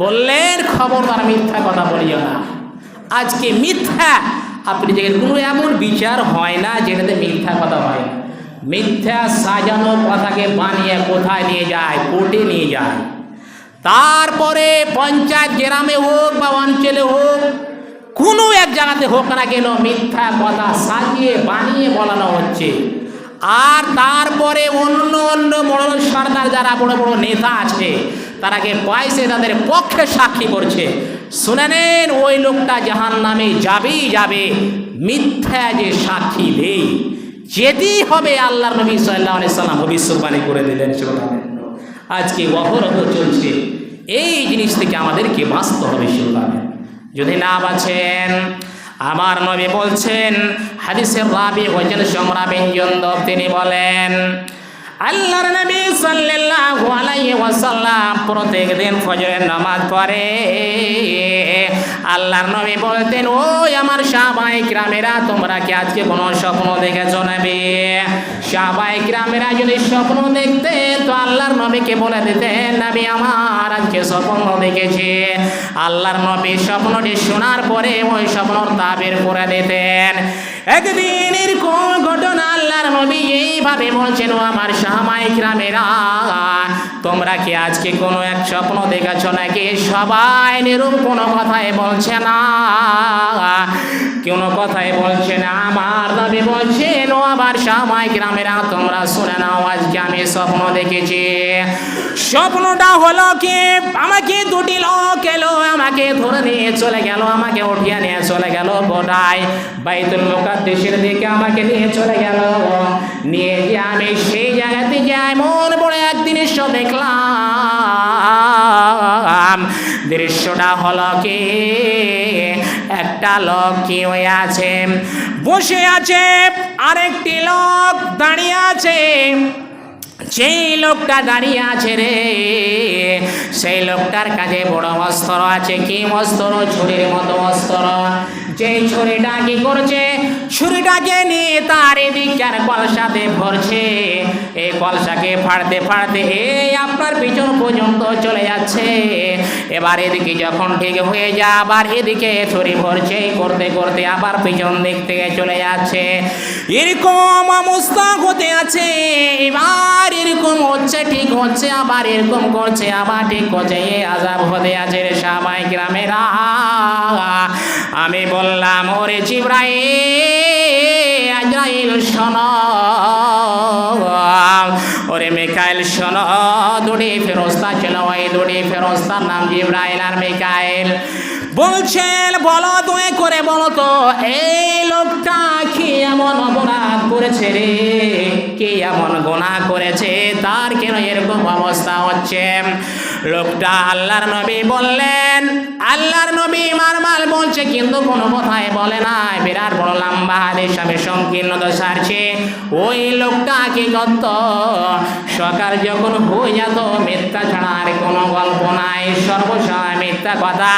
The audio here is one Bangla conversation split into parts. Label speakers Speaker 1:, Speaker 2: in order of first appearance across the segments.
Speaker 1: বললেন খবরদার মিথ্যা কথা বলিও না। আজকে মিথ্যা। আপনি দেখেন কোনো এমন বিচার হয় না যেটাতে মিথ্যা কথা হয় মিথ্যা সাজানো কথাকে বানিয়ে কোথায় নিয়ে যায়? কোর্টে নিয়ে যায়। তারপরে পঞ্চায়েত গ্রামে হোক বা অঞ্চলে হোক, কোনো এক জায়গাতে হোক না কেন মিথ্যা কথা সাজিয়ে বানিয়ে বলানো হচ্ছে। আর তারপরে অন্য অন্য বড় সর্দার যারা বড় বড় নেতা আছে তারাকে পয়সে তাদের পক্ষে সাক্ষী করছে। শুনে নেন, ওই লোকটা জাহান নামে যাবেই যাবে, মিথ্যা যে সাক্ষী দেই যেতেই হবে আল্লাহ নবী সাল্লাহ সাল্লাম, ভবিষ্যৎবাণী করে দিলেন সেটা আজকে অহরহ চলছে। এই জিনিস থেকে আমাদেরকে বাঁচতে হবে শিল্পাবে যদি না বাঁচেন, আমার নবী বলছেন, হাদিসের রাবি হয়েছেন সমরা বিঞ্জন্দব তিনি বলেন আল্লাহর নবী সাল্লাল্লাহু আলাইহি ওয়াসাল্লাম প্রত্যেক দিন ফজরের নামাজ পড়ে। আল্লাহর নবী বলতেন, ওই আমার সাহাবাই গ্রামেরা তোমরা কি আজকে কোনো স্বপ্ন দেখেছ নবী? সাহাবাই গ্রামেরা যদি স্বপ্ন দেখতে, তো আল্লাহর নবীকে বলে দিতেন, নবী, আমার আজকে স্বপ্ন দেখেছি। আল্লাহর নবী স্বপ্নটি শোনার পরে ওই স্বপ্নর তাবির করে দিতেন। একদিন এরকম ঘটনা আল্লাহর নবী এইভাবে বলছেন, ও আমার সাহাবাই গ্রামেরা, তোমরা কি আজকে কোনো এক স্বপ্ন দেখেছ নাকি? সবাই নিরূপ কোনো কথাই বলছে না। কোনো কথাই বলছে না, আমার নবী বলছেন ও আবার সামাই গ্রামেরা তোমরা শুনে নাও, আজকে আমি স্বপ্ন দেখেছি। স্বপ্নটা হলো কি, আমাকে দুটি লোক এলো, আমাকে ধরে নিয়ে চলে গেল, আমাকে উঠিয়ে নিয়ে চলে গেল বোটায় বাইতুল মুকাদ্দেশের দিকে আমাকে নিয়ে চলে গেল। নিয়ে গিয়ে আমি সেই জায়গাতে যাই মন পড়ে এক দৃশ্য দেখলাম। দৃশ্যটা হলো কি? একটা লোক কি হয়ে আছে? বসে আছে, আরেকটি লোক দাঁড়িয়ে আছে। সেই লোকটা দাঁড়িয়ে আছে রে, সেই লোকটার কাছে বড় অস্ত্র আছে। কি অস্ত্র? ছুরির মতো অস্ত্র। যে ছুরিটা কি করছে? ছুরিটাকে নিয়ে তার এদিককার কলসাতে ভরছে। এই কলসাকে ফাড়তে ফাড়তে এই আপনার পিছন পর্যন্ত চলে যাচ্ছে। এবার এদিকে যখন ঠিক হয়ে যায় আবার এদিকে ছুরি ভরছে, করতে করতে আবার পিছন দিক থেকে চলে যাচ্ছে। এরকম অবস্থা হতে আছে। এবার এরকম হচ্ছে, ঠিক হচ্ছে, আবার এরকম করছে, আবার ঠিক করছে। এ আজাব হতে আছে রে সবাই গ্রামেরা। আমি বললাম, ওরে জিব্রাই আজরাইল, শোন। ওরে মেকাইল, শোন, দুটি ফেরস্তা ছিল, ওই দুটি ফেরস্তার নাম জিব্রাইল আর মেকাইল। বলছেন বলো তুমি করে বলো তো, এই লোকটা কি এমন অপরাধ করেছে রে? কি এমন গোনা করেছে? তার কেন এরকম অবস্থা হচ্ছে? লোকটা আল্লাহর নবী বললেন আল্লাহর নবী মারমাল বলছে, কিন্তু কোনো কথাই বলে না বিরাট বড় লম্বা হাদিস, আমি সংকীর্ণতা সারছে ওই লোকটা কি করত? সকাল যখন হয়ে যেত, মিথ্যা ছাড়া আর কোনো গল্প নাই সর্বসময় মিথ্যা কথা।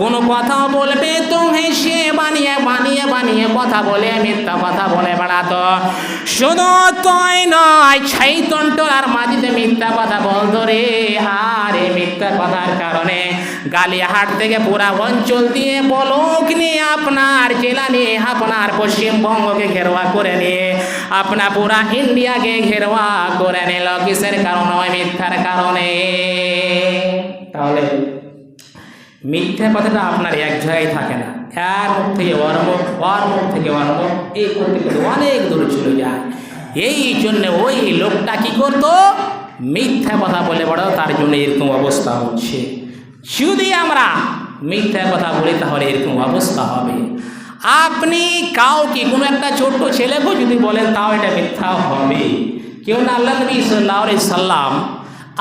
Speaker 1: কোনো কথা বলবে তো হেসে বানিয়ে বানিয়ে বানিয়ে কথা বলে, মিথ্যা কথা বলে বেড়াতো। শুধু তুই নয় ছাই তন্টলার মাঝিতে মিথ্যা কথা বলতো রে। আর এই মিথ্যা কথার কারণে গালিয়াহাট থেকে পুরা অঞ্চল দিয়ে বলক নিয়ে আপনার জেলা নিয়ে আপনার পশ্চিমবঙ্গকে ঘেরোয়া করে নিয়ে আপনার পুরা ইন্ডিয়াকে ঘেরোয়া করে নিল। কিসের কারণে? মিথ্যার কারণে। তাহলে মিথ্যা কথাটা আপনার এক জায়গায় থাকে না। এর মুখ থেকে ওর মুখ ওর মুখ থেকে ওর মুখ এই করতে করতে অনেক দূর চলে যায়। এই জন্য ওই লোকটা কি করতো? মিথ্যা কথা বলে বড়, তার জন্য এরকম অবস্থা হচ্ছে। যদি আমরা মিথ্যা কথা বলি, তাহলে এরকম অবস্থা হবে। আপনি কাউকে, কোনো একটা ছোট্ট ছেলেকেও যদি বলেন, তাও এটা মিথ্যা হবে। কেউ না আল্লাহ নবী সাল্লাহ সাল্লাম,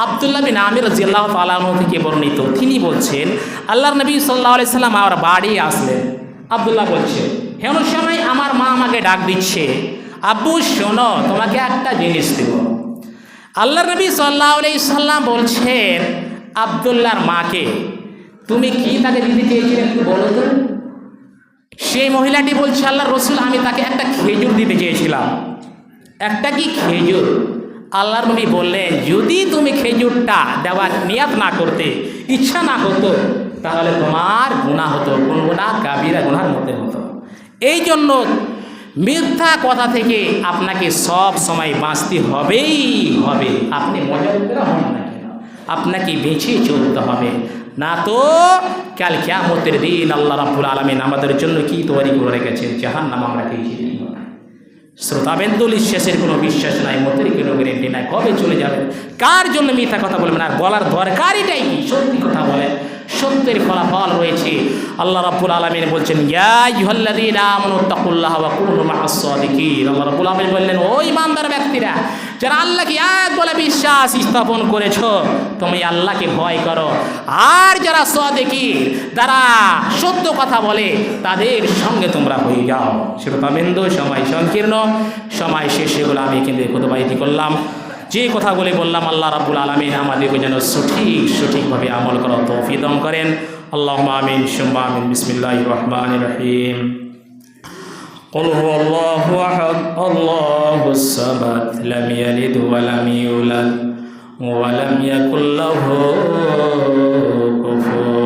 Speaker 1: আবদুল্লাহ বিন আমির রাজিয়াল্লাহ তালাহ থেকে বর্ণিত। তিনি বলছেন, আল্লাহর নবী সাল্লাহ সাল্লাম আমার বাড়ি আসলেন। আবদুল্লাহ বলছে হেন সময় আমার মা আমাকে ডাক দিচ্ছে, আব্বু, শোনো, তোমাকে একটা জিনিস দেব। আল্লাহ নবী সাল্লাহ সাল্লাম বলছেন আবদুল্লাহর মাকে। তুমি কি তাকে দিতে চেয়েছিলে বলো তো। সেই মহিলাটি বলছে, আল্লাহ রসুল, আমি তাকে একটা খেজুর দিতে চেয়েছিলাম। একটা কি খেজুর? আল্লাহর নবী বললেন, যদি তুমি খেজুরটা দেওয়ার নিয়াত না করতে, ইচ্ছা না হতো তাহলে তোমার গুণা হতো, কোন গুণা কাবিরা গুনার মধ্যে হতো। এই জন্য মিথ্যা কথা থেকে আপনাকে সব সময় বাঁচতে হবেই হবে। আপনি মজা করে হন না আপনাকে বেঁচে চলতে হবে। না তো, কাল ক্যামতের দিন আল্লাহ রাবুল আলমিন আমাদের জন্য কি তৈরি করে রেখেছেন জাহান নাম আমরা পেয়েছি শ্রোতাবেন্দুল ইশ্বাসের কোনো বিশ্বাস নাই, মতের কোনো গ্যারেন্টি নাই, কবে চলে যাবেন? কার জন্য মিথ্যা কথা বলবেন? আর বলার দরকারইটাই কি? সত্যি কথা বলেন। সত্যের ফলাফল রয়েছে। আল্লাহ রাব্বুল আলামিন বলছেন আলামিন বললেন, ও ইমানদার ব্যক্তিরা, যারা আল্লাহকে এক বলে বিশ্বাস স্থাপন করেছ, তুমি আল্লাহকে ভয় করো। আর যারা সাদিকিন তারা সত্য কথা বলে, তাদের সঙ্গে তোমরা হয়ে যাও। শ্রোতাবিন্দু সময় সংকীর্ণ। সময় শেষ সেগুলো আমি কিন্তু কোথাবাইতি করলাম। যে কথাগুলি বললাম আল্লাহ রাব্বুল আলমিন আমাদেরকে যেন সঠিক সঠিকভাবে আমল করার তৌফিক দান করেন আল্লাহ আমিন সুম্মা আমিন বিসমিল্লাহ রহমান রহিম قل هو الله أحد الله الصمد لم يلد ولم يولد ولم يكن له كفوا أحد